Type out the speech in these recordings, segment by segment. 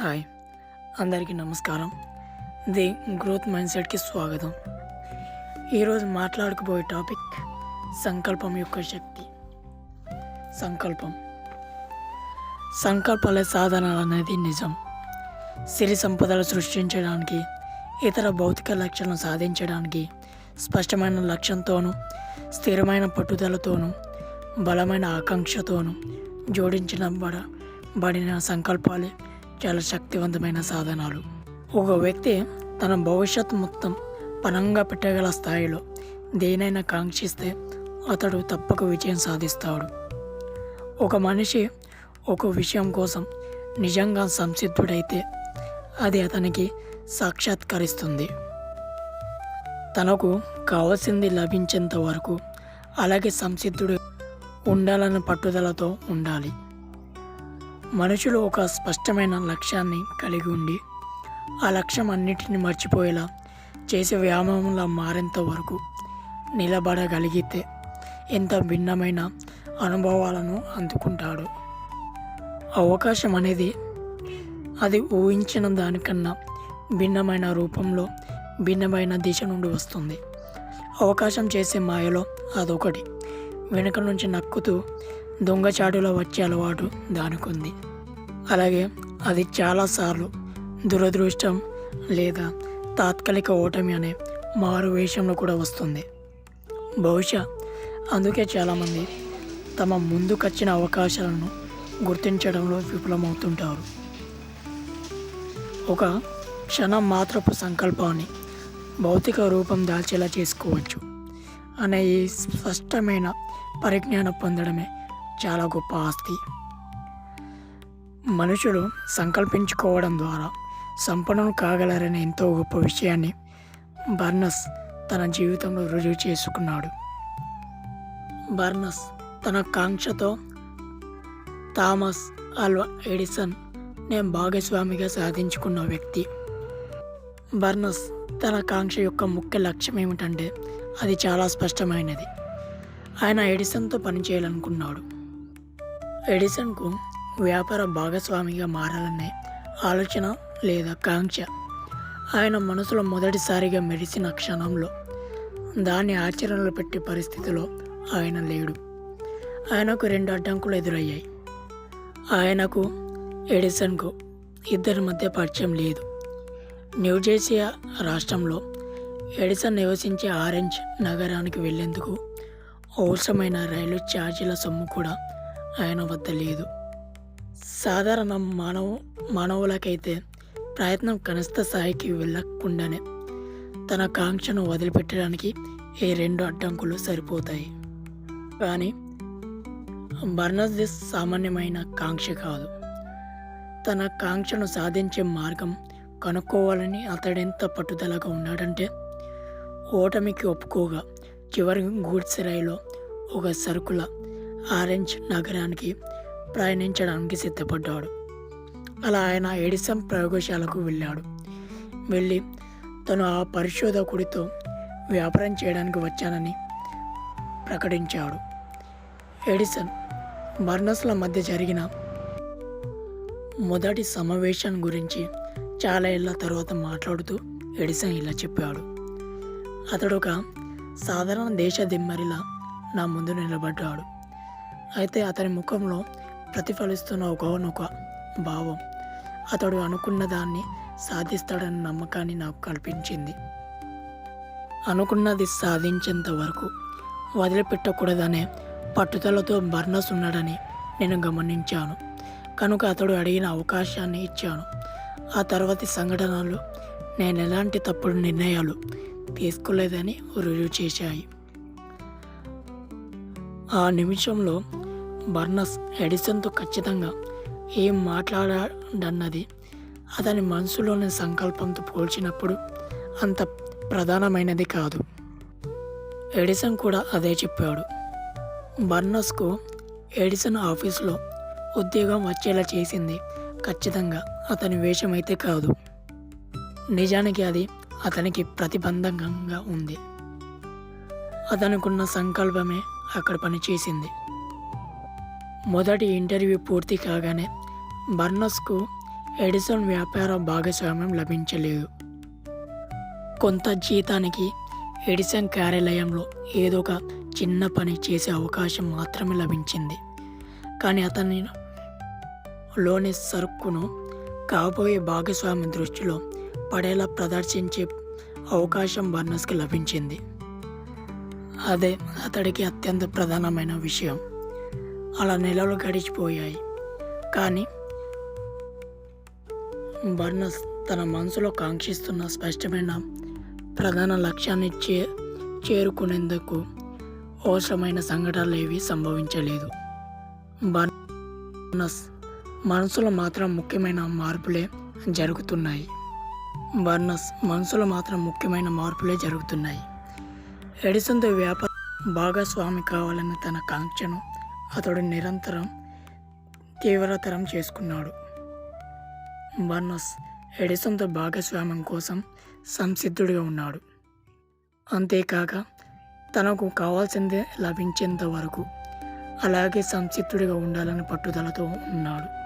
Hi. అందరికీ నమస్కారం. The growth mind సెట్కి స్వాగతం. ఈరోజు మాట్లాడుకోబోయే టాపిక్ సంకల్పం యొక్క శక్తి. సంకల్పం. సంకల్పాలే సాధనాలు అనేది నిజం. సిరి సంపదలు సృష్టించడానికి ఇతర భౌతిక లక్ష్యాలను సాధించడానికి స్పష్టమైన లక్ష్యంతోనూ స్థిరమైన పట్టుదలతోనూ బలమైన ఆకాంక్షతోనూ జోడించిన బడిన సంకల్పాలే. చాలా శక్తివంతమైన సాధనాలు. ఒక వ్యక్తి తన భవిష్యత్తు మొత్తం పనంగా పెట్టగల స్థాయిలో దేనైనా కాంక్షిస్తే అతడు తప్పక విజయం సాధిస్తాడు. ఒక మనిషి ఒక విషయం కోసం నిజంగా సంసిద్ధుడైతే అది అతనికి సాక్షాత్కరిస్తుంది. తనకు కావలసింది లభించేంత వరకు అలాగే సంసిద్ధుడు ఉండాలన్న పట్టుదలతో ఉండాలి. మనుషులు ఒక స్పష్టమైన లక్ష్యాన్ని కలిగి ఉండి ఆ లక్ష్యం అన్నిటిని మర్చిపోయేలా చేసే వ్యాయామంలా మారేంత వరకు నిలబడగలిగితే ఎంత భిన్నమైన అనుభవాలను అందుకుంటాడు. అవకాశం అనేది అది ఊహించిన దానికన్నా భిన్నమైన రూపంలో భిన్నమైన దిశ నుండి వస్తుంది. అవకాశం చేసే మాయలో అదొకటి. వెనుక నుంచి నక్కుతూ దొంగచాటులో వచ్చే అలవాటు దానికుంది. అలాగే అది చాలాసార్లు దురదృష్టం లేదా తాత్కాలిక ఓటమి అనే మారు వేషంలో కూడా వస్తుంది. బహుశా అందుకే చాలామంది తమ ముందుకొచ్చిన అవకాశాలను గుర్తించడంలో విఫలమవుతుంటారు. ఒక క్షణం మాత్రపు సంకల్పాన్ని భౌతిక రూపం దాల్చేలా చేసుకోవచ్చు అనే ఈ స్పష్టమైన పరిజ్ఞానం పొందడమే చాలా గొప్ప ఆస్తి. మనుషులు సంకల్పించుకోవడం ద్వారా సంపన్నులు కాగలరనే ఎంతో గొప్ప విషయాన్ని బర్నస్ తన జీవితంలో రుజువు చేసుకున్నాడు. బర్నస్ తన కాంక్షతో థామస్ అల్వా ఎడిసన్ నేను భాగస్వామిగా సాధించుకున్న వ్యక్తి. బర్నస్ తన కాంక్ష యొక్క ముఖ్య లక్ష్యం ఏమిటంటే అది చాలా స్పష్టమైనది. ఆయన ఎడిసన్తో పనిచేయాలనుకున్నాడు. ఎడిసన్కు వ్యాపార భాగస్వామిగా మారాలనే ఆలోచన లేదా కాంక్ష. ఆయన మనసులో మొదటిసారిగా మెరిసిన క్షణంలో దాన్ని ఆచరణలో పెట్టే పరిస్థితిలో ఆయన లేడు. ఆయనకు రెండు అడ్డంకులు ఎదురయ్యాయి. ఆయనకు ఎడిసన్కు ఇద్దరి మధ్య పరిచయం లేదు. న్యూజెర్సీ రాష్ట్రంలో ఎడిసన్ నివసించే ఆరెంజ్ నగరానికి వెళ్ళేందుకు అవసరమైన రైలు ఛార్జీల సొమ్ము కూడా ఆయన వద్ద లేదు. సాధారణ మానవ మానవులకైతే ప్రయత్నం కనిష్ట స్థాయికి వెళ్ళకుండానే తన కాంక్షను వదిలిపెట్టడానికి ఈ రెండు అడ్డంకులు సరిపోతాయి. కానీ బర్నస్ది సామాన్యమైన కాంక్ష కాదు. తన కాంక్షను సాధించే మార్గం కనుక్కోవాలని అతడెంత పట్టుదలగా ఉన్నాడంటే ఓటమికి ఒప్పుకోగా చివరి గూడ్స్ రైలో ఒక సరుకుల ఆరెంజ్ నగరానికి ప్రయాణించడానికి సిద్ధపడ్డాడు. అలా ఆయన ఎడిసన్ ప్రయోగశాలకు వెళ్ళాడు. వెళ్ళి తను ఆ పరిశోధకుడితో వ్యాపారం చేయడానికి వచ్చానని ప్రకటించాడు. ఎడిసన్ బర్నస్ల మధ్య జరిగిన మొదటి సమావేశం గురించి చాలా ఏళ్ళ తర్వాత మాట్లాడుతూ ఎడిసన్ ఇలా చెప్పాడు. అతడు ఒక సాధారణ దేశ దిమ్మరిలా నా ముందు నిలబడ్డాడు. అయితే అతని ముఖంలో ప్రతిఫలిస్తున్న ఒకనొక భావం. అతడు అనుకున్న దాన్ని సాధిస్తాడన్న నమ్మకాన్ని నాకు కల్పించింది. అనుకున్నది సాధించేంత వరకు వదిలిపెట్టకూడదనే పట్టుదలతో బర్నస్ ఉన్నాడని నేను గమనించాను. కనుక అతడు అడిగిన అవకాశాన్ని ఇచ్చాను. ఆ తర్వాతి సంఘటనలు నేను ఎలాంటి తప్పుడు నిర్ణయాలు తీసుకోలేదని రుజువు చేశాయి. ఆ నిమిషంలో బర్నస్ ఎడిసన్తో ఖచ్చితంగా ఏం మాట్లాడాడన్నది అతని మనసులోని సంకల్పంతో పోల్చినప్పుడు అంత ప్రధానమైనది కాదు. ఎడిసన్ కూడా అదే చెప్పాడు. బర్నస్కు ఎడిసన్ ఆఫీస్లో ఉద్యోగం వచ్చేలా చేసింది. ఖచ్చితంగా అతని వేషమైతే కాదు. నిజానికి అది అతనికి ప్రతిబంధకంగా ఉంది. అతనుకున్న సంకల్పమే అక్కడ పనిచేసింది. మొదటి ఇంటర్వ్యూ పూర్తి కాగానే బర్నస్కు ఎడిసన్ వ్యాపార భాగస్వామ్యం లభించలేదు. కొంత జీతానికి ఎడిసన్ కార్యాలయంలో ఏదో ఒక చిన్న పని చేసే అవకాశం మాత్రమే లభించింది. కానీ అతని లోని సరుకును కాబోయే భాగస్వామి దృష్టిలో పడేలా ప్రదర్శించే అవకాశం బర్నస్కి లభించింది. అదే అతడికి అత్యంత ప్రధానమైన విషయం. అలా నెలలు గడిచిపోయాయి. కానీ బర్నస్ తన మనసులో కాంక్షిస్తున్న స్పష్టమైన ప్రధాన లక్ష్యాన్ని చే చేరుకునేందుకు అవసరమైన సంఘటనలు ఏవి సంభవించలేదు. బర్నస్ మనసులో మాత్రం ముఖ్యమైన మార్పులే జరుగుతున్నాయి. బర్నస్ మనసులో మాత్రం ముఖ్యమైన మార్పులే జరుగుతున్నాయి. ఎడిసన్తో వ్యాపార భాగస్వామి కావాలన్న తన కాంక్షను అతడు నిరంతరం తీవ్రతరం చేసుకున్నాడు. బర్నస్ ఎడిసన్తో భాగస్వామ్యం కోసం సంసిద్ధుడిగా ఉన్నాడు. అంతేకాక తనకు కావాల్సిందే లభించేంత వరకు అలాగే సంసిద్ధుడిగా ఉండాలని పట్టుదలతో ఉన్నాడు.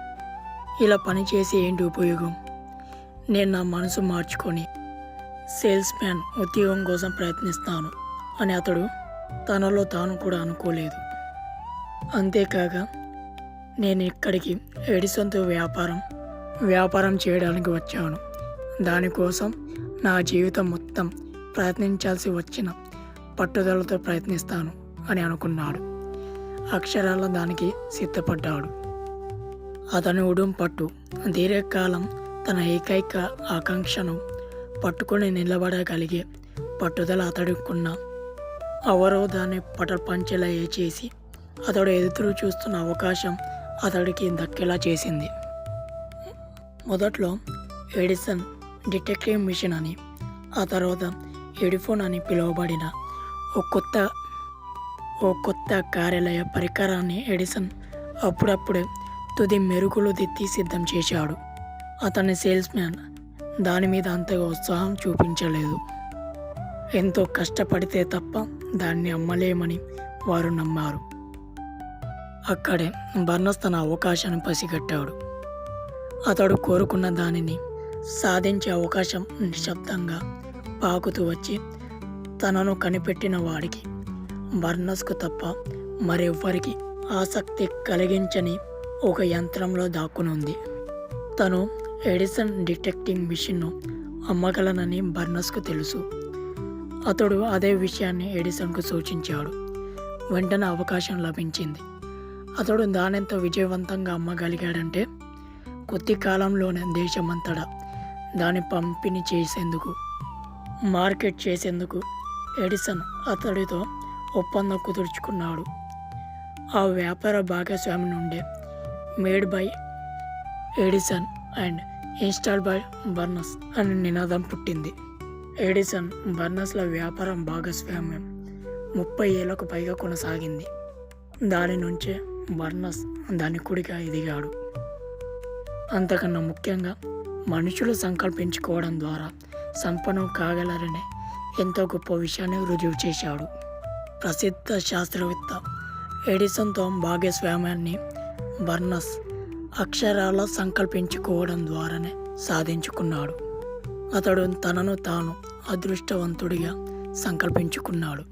ఇలా పనిచేసి ఏంటి ఉపయోగం? నేను నా మనసు మార్చుకొని సేల్స్ మ్యాన్ ఉద్యోగం కోసం ప్రయత్నిస్తాను అని అతడు తనలో తాను కూడా అనుకోలేదు. అంతేకాక నేను ఇక్కడికి ఎడిసన్తో వ్యాపారం వ్యాపారం చేయడానికి వచ్చాను. దానికోసం నా జీవితం మొత్తం ప్రయత్నించాల్సి వచ్చిన పట్టుదలతో ప్రయత్నిస్తాను అని అనుకున్నాడు. అక్షరాల దానికి సిద్ధపడ్డాడు. అతని ఉడుం పట్టు దీర్ఘకాలం తన ఏకైక ఆకాంక్షను పట్టుకొని నిలబడగలిగే పట్టుదల అతడుకున్న అవరోధాన్ని పటపంచెలా చేసి అతడు ఎదురు చూస్తున్న అవకాశం అతడికి దక్కేలా చేసింది. మొదట్లో ఎడిసన్ డిటెక్టివ్ మిషన్ అని ఆ తర్వాత ఎడిఫోన్ అని పిలువబడిన ఓ కొత్త ఓ కొత్త కార్యాలయ పరికరాన్ని ఎడిసన్ అప్పుడప్పుడే తుది మెరుగులు దిద్ది సిద్ధం చేశాడు. అతని సేల్స్ మ్యాన్ దాని మీద అంతగా ఉత్సాహం చూపించలేదు. ఎంతో కష్టపడితే తప్ప దాన్ని అమ్మలేమని వారు నమ్మారు. అక్కడే బర్నస్ తన అవకాశాన్ని పసిగట్టాడు. అతడు కోరుకున్న దానిని సాధించే అవకాశం నిశ్శబ్దంగా పాకుతూ వచ్చి తనను కనిపెట్టిన వాడికి బర్నస్కు తప్ప మరెవ్వరికి ఆసక్తి కలిగించని ఒక యంత్రంలో దాక్కునుంది. తను ఎడిసన్ డిటెక్టింగ్ మిషన్ను అమ్మగలనని బర్నస్కు తెలుసు. అతడు అదే విషయాన్ని ఎడిసన్కు సూచించాడు. వెంటనే అవకాశం లభించింది. అతడు దానెంత విజయవంతంగా అమ్మగలిగాడంటే కొద్ది కాలంలోనే దేశమంతటా దాని పంపిణీ చేసేందుకు మార్కెట్ చేసేందుకు ఎడిసన్ అతడితో ఒప్పందం కుదుర్చుకున్నాడు. ఆ వ్యాపార భాగస్వామి నుండే made by Edison and install by Barnes అని నినాదం పుట్టింది. ఎడిసన్ బర్నస్ల వ్యాపారం భాగస్వామ్యం ముప్పై ఏళ్ళకు పైగా కొనసాగింది. దాని నుంచే బర్నస్ దాని కుడిగా ఎదిగాడు. అంతకన్నా ముఖ్యంగా మనుషులు సంకల్పించుకోవడం ద్వారా సంపన్నం కాగలరనే ఎంతో గొప్ప విషయాన్ని రుజువు చేశాడు. ప్రసిద్ధ శాస్త్రవేత్త ఎడిసన్తో భాగస్వామ్యాన్ని బర్నస్ అక్షరాల సంకల్పించుకోవడం ద్వారానే సాధించుకున్నాడు. అతడు తనను తాను అదృష్టవంతుడిగా సంకల్పించుకున్నాడు.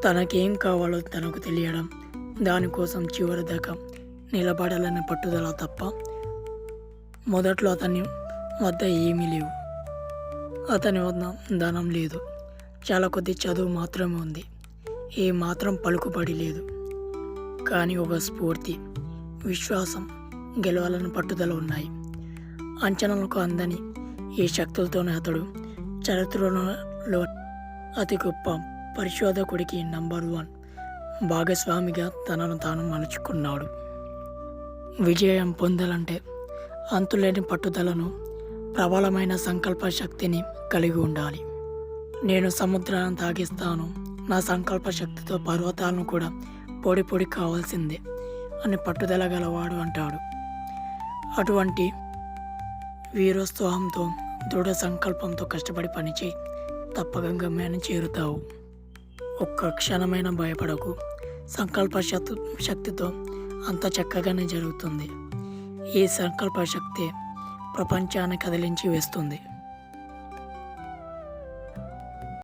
తనకేం కావాలో తనకు తెలియడం దానికోసం చివరి దాకా నిలబడాలనే పట్టుదల తప్ప మొదట్లో అతని వద్ద ఏమీ లేవు. అతని వద్ద ధనం లేదు. చాలా కొద్ది చదువు మాత్రమే ఉంది. ఏ మాత్రం పలుకుబడి లేదు. కానీ ఒక స్ఫూర్తి విశ్వాసం గెలవాలని పట్టుదల ఉన్నాయి. అంచనాలకు అందని ఈ శక్తులతోనే అతడు చరిత్రలో అతి గొప్ప పరిశోధకుడికి నంబర్ వన్ భాగస్వామిగా తనను తాను మలుచుకున్నాడు. విజయం పొందాలంటే అంతులేని పట్టుదలను ప్రబలమైన సంకల్ప శక్తిని కలిగి ఉండాలి. నేను సముద్రాన్ని తాగిస్తాను. నా సంకల్ప శక్తితో పర్వతాలను కూడా పొడి పొడి కావాల్సిందే అని పట్టుదల గలవాడు అంటాడు. అటువంటి వీరోత్సాహంతో దృఢ సంకల్పంతో కష్టపడి పనిచేయి. తప్పక గమ్యాన్ని చేరుతావు. ఒక్క క్షణమైన భయపడకు. సంకల్ప శక్తితో అంత చక్కగానే జరుగుతుంది. ఈ సంకల్ప శక్తి ప్రపంచాన్ని కదిలించి వేస్తుంది.